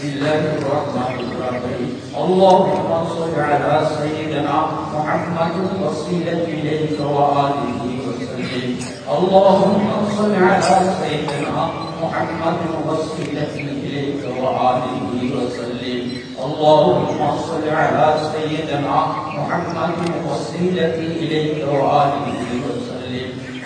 بسم الله الرحمن الرحيم. اللهم صل على سيدنا محمد وسيلة إليك وآله وسلم. اللهم صل على سيدنا محمد وسيلة إليك وآله وسلم. اللهم صل على سيدنا محمد وسيلة إليك وآله وسلم.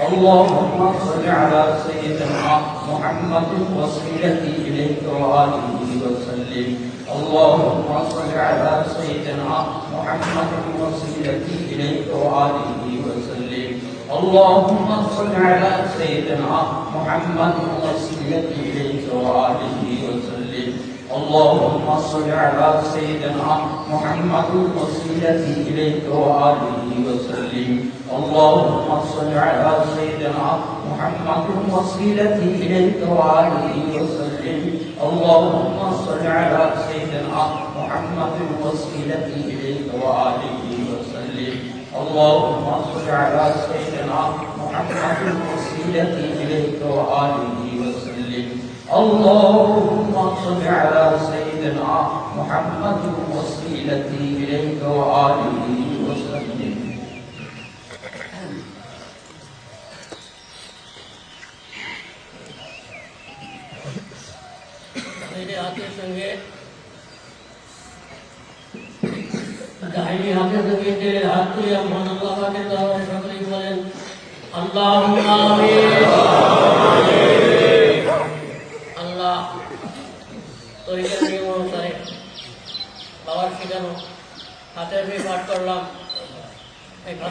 اللهم صل على سيدنا محمد وسيلة إليك وآله وسلم. اللهم صل على سيدنا محمد وسيلة إليك وآله وسلم. اللهم صل على سيدنا محمد وسيلة إليك وآله وسلم. اللهم صل على سيدنا محمد وسيلة إليك وآله وسلم. اللهم صل على سيدنا محمد وسيلة إليك وآله وسلم. اللهم صل على سيدنا محمد وسيلة إليك وآله وسلم. اللهم صل على سيدنا محمد وسيلة إليك وآله وسلم. اللهم صل على سيدنا محمد وسيلتي إليك وآله وسلم.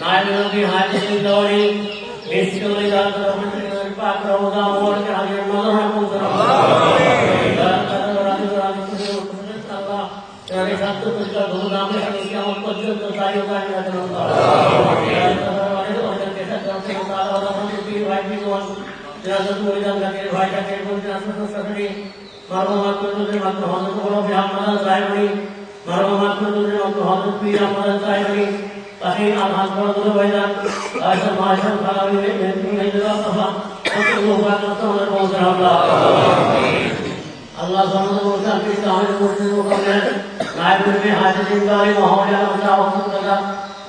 నాయకులకి హామీ చేసేవాడి బేసికల్గా పాత్ర ఉదాహరణ مغلوب بينا أشهد ما أشهد ما أريد من أجل الله وكله فأقصد الموسى الله الله سبحانه وتعالى في تعالى المسلم وقبله نائب في حاجة الله وهوية الله وصدقه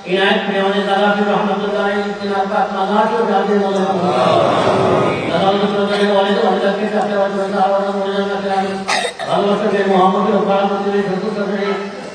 عنایت میں ہونے تعالیٰ کی رحمت اللہ اجتناب کا مزاج اور جاتے مولانا سلام کرنے والے تو حضرت کے ساتھ والے صاحب اور مولانا کرام اللہ سے محمد کے اوپر مجھے خصوص کریں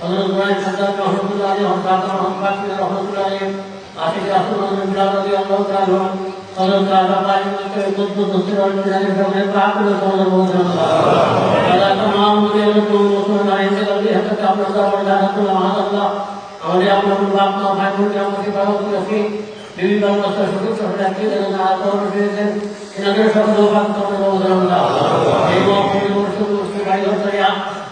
হযরত সাজ্জাদ রাহমাতুল্লাহ আলাইহি, হযরত মোহাম্মদ রাহমাতুল্লাহ আলাইহি আশিক রাসূলুল্লাহ রাদিয়াল্লাহু তাআলা হযরত রাবাই কে কুতব দুসরা জানে ফরমে পাক রাসূলুল্লাহ তাআলা তমাম দিয়ে রাসূলুল্লাহ আলাইহি সাল্লাল্লাহু আলাইহি হাতে আপনার দরবারে জানাতুল আল্লাহ আমাদের আপনার বাপ, মা, ভাই, বোন আমাকে বড় করেছি বিভিন্ন অবস্থা সুযোগ সুবিধা দিয়ে যেন আগ্রহ পেয়েছেন এনাদের সকল ভাগ করতে বলতে এই মহাপুরুষ ভাই ঘটাইয়া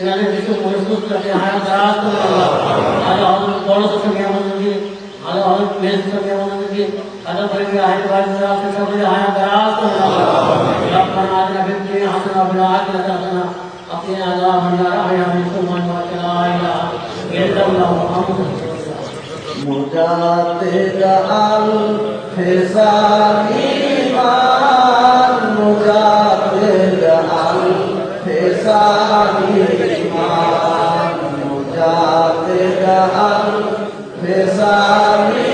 یعنی جسے محسوس کرتے ہیں ہمارا براہ کرتے ہیں ہمارے حضور بڑھو سے سمیہ مندل جی ہمارے حضور محسوس سمیہ مندل جی حضور فرمی آئیت بھائی سے سمیہ مندل جی ہمارے براہ کرتے ہیں رب فرمادنا بھی کے حسن ابن آئیت لگا سنا اپنے اللہ بھنی آرہا ہے ہمیں سمان بھائی کے لائے گا گیتا اللہ ہم مجھا تیرا الفیسان ایمان مجھا تیرا الفیسان ایمان حق فیضا میں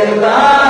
Bye.